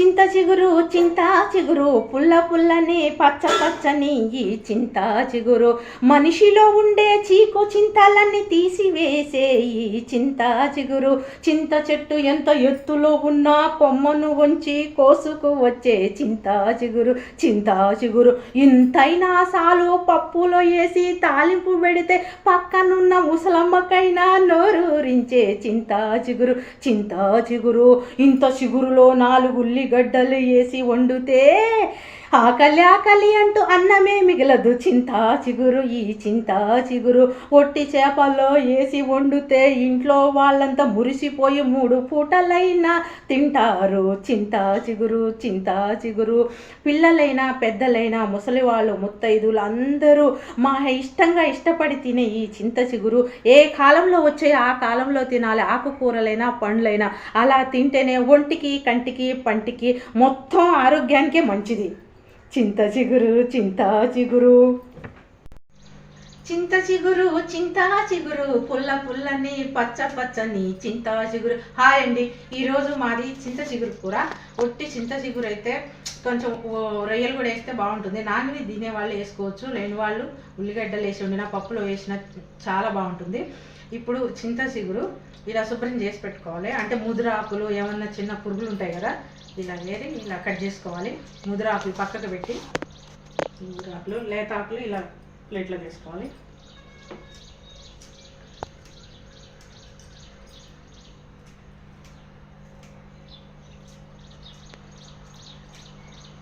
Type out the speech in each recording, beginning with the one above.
చింత చిగురు చింత చిగురు పుల్ల పుల్లని పచ్చ పచ్చని ఈ చింత చిగురు. మనిషిలో ఉండే చీకు చింతలన్నీ తీసివేసే ఈ చింత చిగురు. చింత చెట్టు ఎంత ఎత్తులో ఉన్నా కొమ్మను వంచి కోసుకు వచ్చే చింత చిగురు చింత చిగురు. ఇంతైనా సాలు పప్పులో వేసి తాలింపు పెడితే పక్కనున్న ముసలమ్మకైనా నోరు నోరూరించే చింతా చిగురు చింతా చిగురు. ఇంత చిగురులో నాలుగు ఉల్లిగడ్డలు వేసి వండితే ఆకలి ఆకలి అంటూ అన్నమే మిగలదు. చింతా చిగురు ఈ చింతా చిగురు. ఒట్టి చేపల్లో వేసి వండితే ఇంట్లో వాళ్ళంతా మురిసిపోయి మూడు పూటలైనా తింటారు. చింతా చిగురు చింతా చిగురు. పిల్లలైనా పెద్దలైనా ముసలి వాళ్ళు ముత్తైదులు అందరూ మా ఇష్టంగా ఇష్టపడి తినే ఈ చింత చిగురు. ఏ కాలంలో వచ్చే ఆ కాలంలో తినాలి. ఆకుకూరలైనా పండ్లైనా. అలా తింటేనే ఒంటికి కంటికి పంటికి మొత్తం ఆరోగ్యానికే మంచిది. చింత చిగురు చింతా చిగురు. చింత చిగురు చింతా చిగురు పుల్ల పుల్లని పచ్చ పచ్చని చింతా చిగురు. హాయ్ అండి ఈరోజు మాది చింత చిగురు కూర. ఒట్టి చింత చిగురు అయితే కొంచెం రొయ్యలు కూడా వేస్తే బాగుంటుంది. నాన్వి తినే వాళ్ళు వేసుకోవచ్చు లేని వాళ్ళు ఉల్లిగడ్డలు వేసి ఉండిన పప్పులో వేసిన చాలా బాగుంటుంది. ఇప్పుడు చింత చిగురు ఇలా శుభ్రం చేసి పెట్టుకోవాలి. అంటే ముదురాకులు ఏమన్నా చిన్న పురుగులు ఉంటాయి కదా ఇలా వేరి ఇలా కట్ చేసుకోవాలి. ముదురు ఆకులు పక్కకు పెట్టి ముదురు ఆకులు లేత ఆకులు ఇలా ప్లేట్లో వేసుకోవాలి.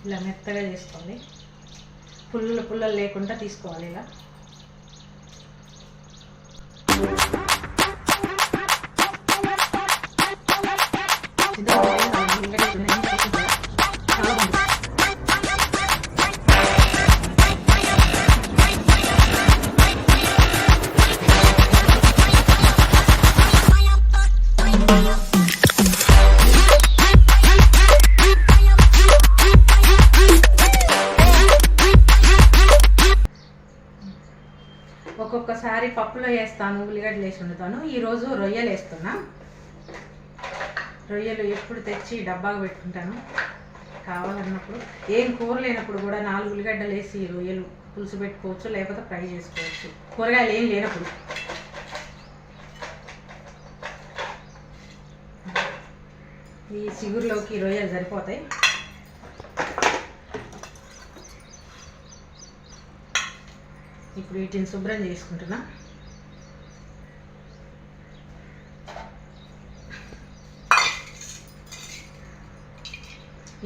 ఇలా మెత్తగా చేసుకోవాలి పుల్లలు పుల్లలు లేకుండా తీసుకోవాలి ఇలా. వేస్తాను ఉల్లిగడ్డలు వేసి వండుతాను ఈరోజు రొయ్యలు వేస్తున్నా రొయ్యలు ఎప్పుడు తెచ్చి డబ్బాగా పెట్టుకుంటాను. కావాలన్నప్పుడు ఏం కూర లేనప్పుడు కూడా నాలుగు ఉల్లిగడ్డలు వేసి రొయ్యలు పులుసు పెట్టుకోవచ్చు లేకపోతే ఫ్రై చేసుకోవచ్చు. కూరగాయలు ఏం లేనప్పుడు. ఈ చిగురులోకి రొయ్యలు సరిపోతాయి. ఇప్పుడు వీటిని శుభ్రం చేసుకుంటున్నా.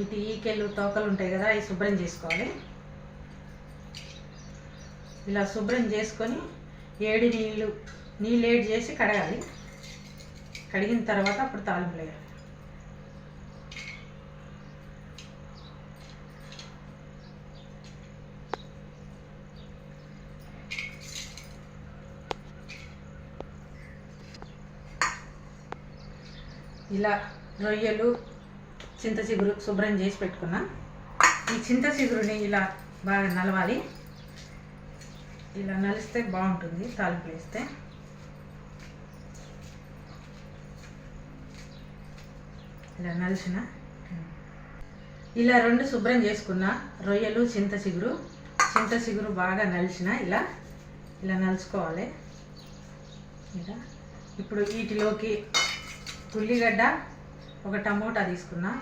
ఇటు ఈకెళ్ళు తోకలు ఉంటాయి కదా అవి శుభ్రం చేసుకోవాలి. ఇలా శుభ్రం చేసుకొని ఏడి నీళ్ళు నీళ్ళు ఏడి చేసి కడగాలి. కడిగిన తర్వాత అప్పుడు తాలింపు వేయాలి. ఇలా రొయ్యలు చింత చిగురు శుభ్రం చేసి పెట్టుకున్నా. ఈ చింత చిగురుని ఇలా బాగా నలవాలి. ఇలా నలిస్తే బాగుంటుంది తాలింపు వేస్తే. ఇలా నలిసిన ఇలా రెండు శుభ్రం చేసుకున్న రొయ్యలు చింత చిగురు. చింత చిగురు బాగా నలిసిన ఇలా ఇలా నలుచుకోవాలి. ఇలా. ఇప్పుడు వీటిలోకి ఉల్లిగడ్డ ఒక టమోటా తీసుకున్నా.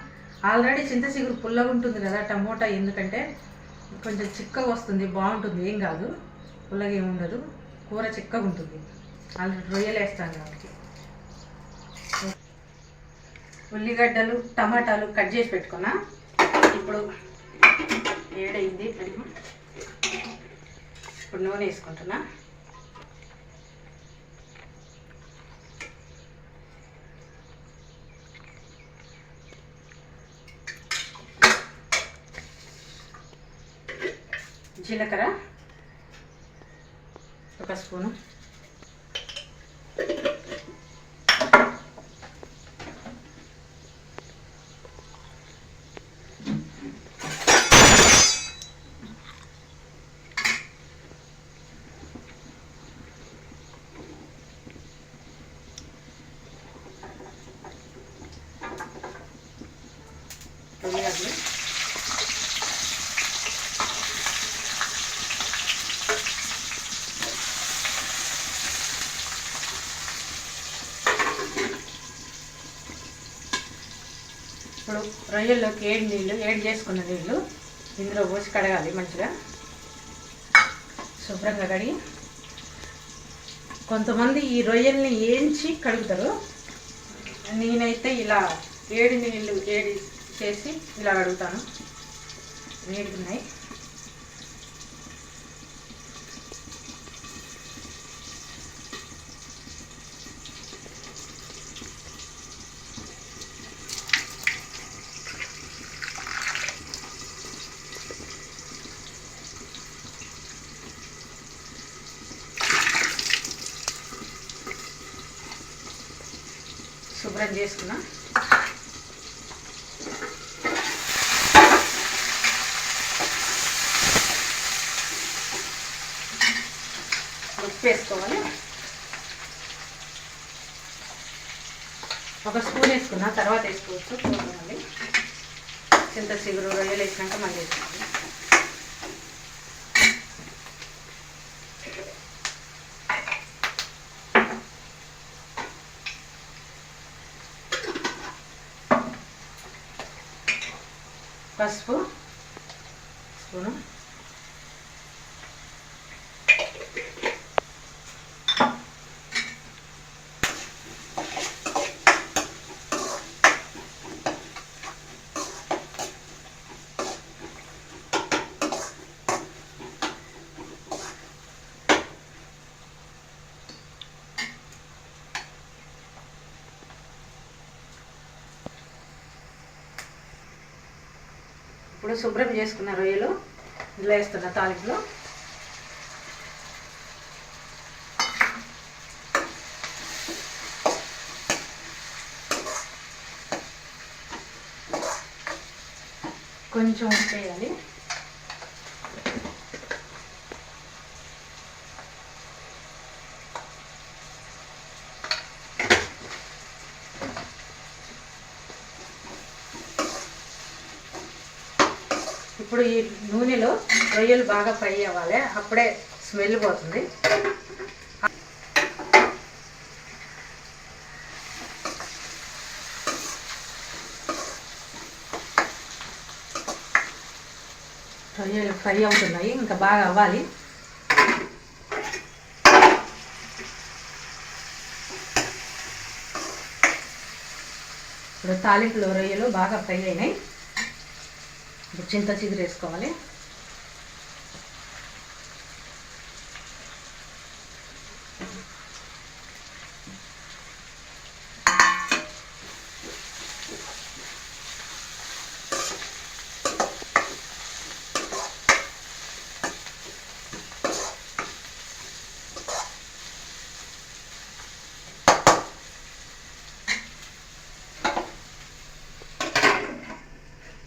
ఆల్రెడీ చింత చిగురు పుల్లగా ఉంటుంది కదా టమోటా ఎందుకంటే కొంచెం చిక్కగా వస్తుంది బాగుంటుంది ఏం కాదు పుల్లగా ఏమి ఉండదు కూర చిక్కగా ఉంటుంది. ఆల్రెడీ రొయ్యలు వేస్తాను కాబట్టి. ఉల్లిగడ్డలు టమాటాలు కట్ చేసి పెట్టుకున్నా ఇప్పుడు ఏడైంది ఇప్పుడు నూనె వేసుకుంటున్నా. జీలకర్ర ఒక స్పూను. ఇప్పుడు రొయ్యల్లోకి ఏడు నీళ్ళు ఏడు చేసుకున్న నీళ్ళు ఇందులో పోసి కడగాలి మంచిగా. శుభ్రంగా కడిగి కొంతమంది ఈ రొయ్యల్ని ఏంచి కడుగుతారు. నేనైతే ఇలా ఏడు నీళ్ళు ఏడి చేసి ఇలా కడుగుతాను. వేడున్నాయి శుభ్రం చేసుకున్నా. ఉప్పు వేసుకోవాలి ఒక స్పూన్ వేసుకున్నా తర్వాత వేసుకోవచ్చు. చూడండి. చింత చిగురు రొయ్యలు వేసినాక మళ్ళీ వేసుకున్నాం పసుపు స్పూను. ఇప్పుడు శుభ్రం చేసుకున్న రొయ్యలు ఇందులో వేస్తున్న తాలింపులో. కొంచెం ఉప్పు వేయాలి ఇప్పుడు ఈ నూనెలో రొయ్యలు బాగా ఫ్రై అవ్వాలి. అప్పుడే స్మెల్ పోతుంది. రొయ్యలు ఫ్రై అవుతున్నాయి. ఇంకా బాగా అవ్వాలి. ఇప్పుడు తాలింపులో రొయ్యలు బాగా ఫ్రై అయినాయి. ఇప్పుడు చింత చిగురు వేసుకోవాలి.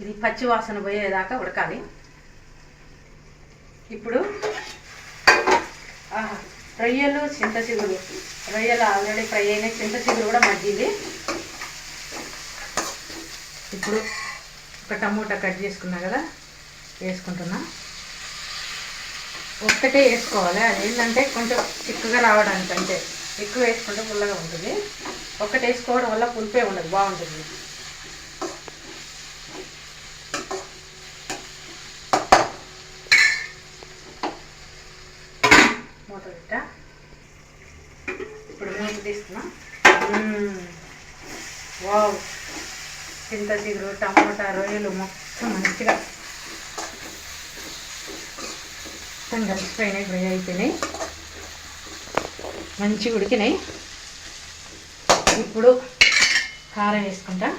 ఇది పచ్చి వాసన పోయేదాకా ఉడకాలి. ఇప్పుడు రొయ్యలు చింత చిగురు రొయ్యలు ఆల్రెడీ ఫ్రై అయిన చింత చిగురు కూడా మగ్గింది. ఇప్పుడు ఒక టమోటా కట్ చేసుకున్నా కదా వేసుకుంటున్నా. ఒక్కటే వేసుకోవాలి. అది ఏంటంటే కొంచెం చిక్కగా రావడానికి అంటే ఎక్కువ వేసుకుంటే పుల్లగా ఉంటుంది. ఒక్కటి వేసుకోవడం వల్ల పులిపే ఉండదు బాగుంటుంది మూత పెట్టా ఇప్పుడు వావ్. చింత చిగురు టమాటా రొయ్యలు మొత్తం మంచిగా మొత్తం కలిసిపోయినాయి ఫ్రై అయిపోయినాయి. మంచిగా ఉడికినాయి. ఇప్పుడు కారం వేసుకుంటా.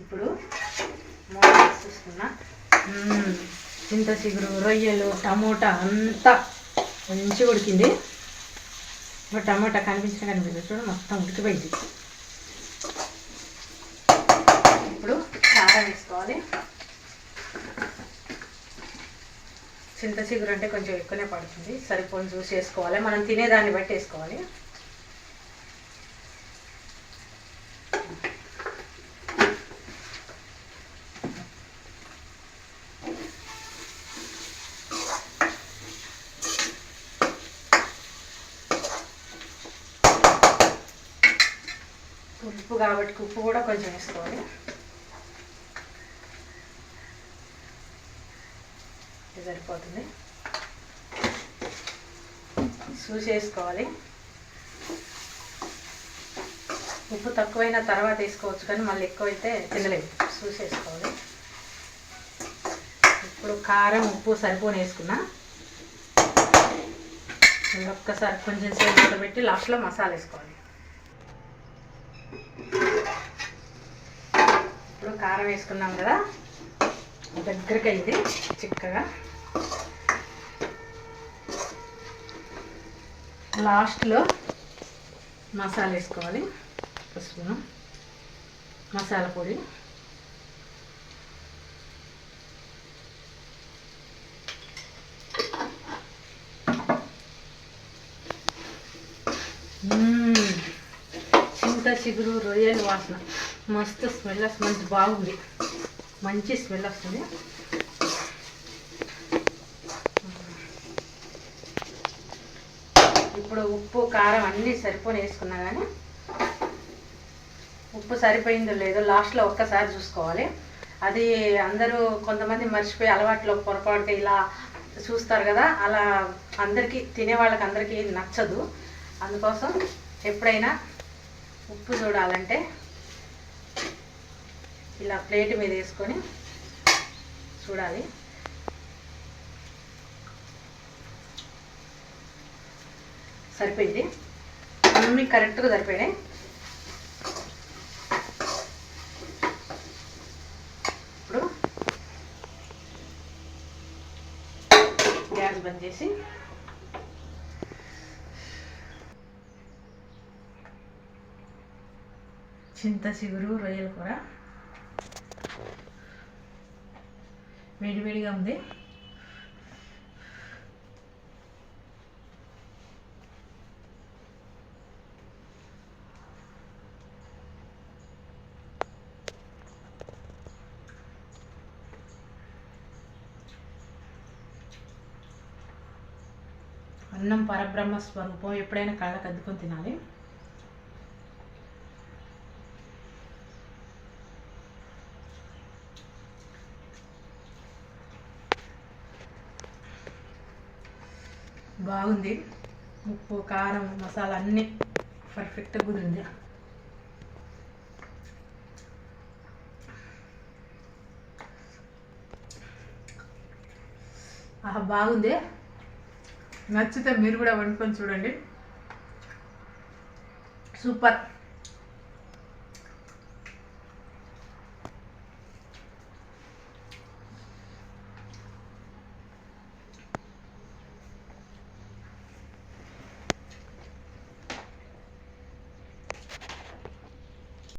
ఇప్పుడు మూడు చూసుకున్నా చింత చిగురు రొయ్యలు టమోటా అంతా మంచిగా ఉడికింది. ఇప్పుడు టమాటా కనిపించిన కనిపించింది చూడండి మొత్తం ఉడికిపోయింది. ఇప్పుడు కారం వేసుకోవాలి. చింత చిగురు అంటే కొంచెం ఎక్కువనే పడుతుంది. సరిపోని చూసి వేసుకోవాలి. మనం తినేదాన్ని బట్టి వేసుకోవాలి. ఉప్పు కాబట్టి ఉప్పు కూడా కొంచెం వేసుకోవాలి. ఇది సరిపోతుంది. చూసేసుకోవాలి ఉప్పు తక్కువైన తర్వాత వేసుకోవచ్చు కానీ మళ్ళీ ఎక్కువైతే తినలేము. చూసేసుకోవాలి ఇప్పుడు కారం ఉప్పు సరిపోని వేసుకున్నా. ఒక్కసారి కొంచెం సేపు పెట్టి లాస్ట్లో మసాలా వేసుకోవాలి. ఇప్పుడు కారం వేసుకున్నాం కదా. దగ్గరికి అయింది చిక్కగా. లాస్ట్లో మసాలా వేసుకోవాలి. పసుపును మసాలా పొడి. చింత చిగురు రొయ్యల వాసన. మస్తు స్మెల్ వస్తుంది. మంచి బాగుంది. మంచి స్మెల్ వస్తుంది. ఇప్పుడు ఉప్పు కారం అన్నీ సరిపోని వేసుకున్నా కానీ ఉప్పు సరిపోయిందో లేదో లాస్ట్లో ఒక్కసారి చూసుకోవాలి. అది అందరూ కొంతమంది మర్చిపోయి అలవాట్లో పొరపాటు ఇలా చూస్తారు కదా అలా అందరికీ తినే వాళ్ళకి అందరికీ నచ్చదు. అందుకోసం ఎప్పుడైనా ఉప్పు చూడాలంటే ఇలా ప్లేట్ మీద వేసుకొని చూడాలి. సరిపోయింది. అన్నీ కరెక్ట్గా సరిపోయినాయి. ఇప్పుడు గ్యాస్ బంద్ చేసి చింత చిగురు రొయ్యల కూర. వేడివేడిగా ఉంది. అన్నం పరబ్రహ్మ స్వరూపం ఎప్పుడైనా కళ్ళకు అద్దుకొని తినాలి. బాగుంది. ఉప్పు కారం మసాలా అన్నీ పర్ఫెక్ట్గా కుదిరింది ఆహా బాగుంది. నచ్చితే మీరు కూడా వండుకొని చూడండి. సూపర్.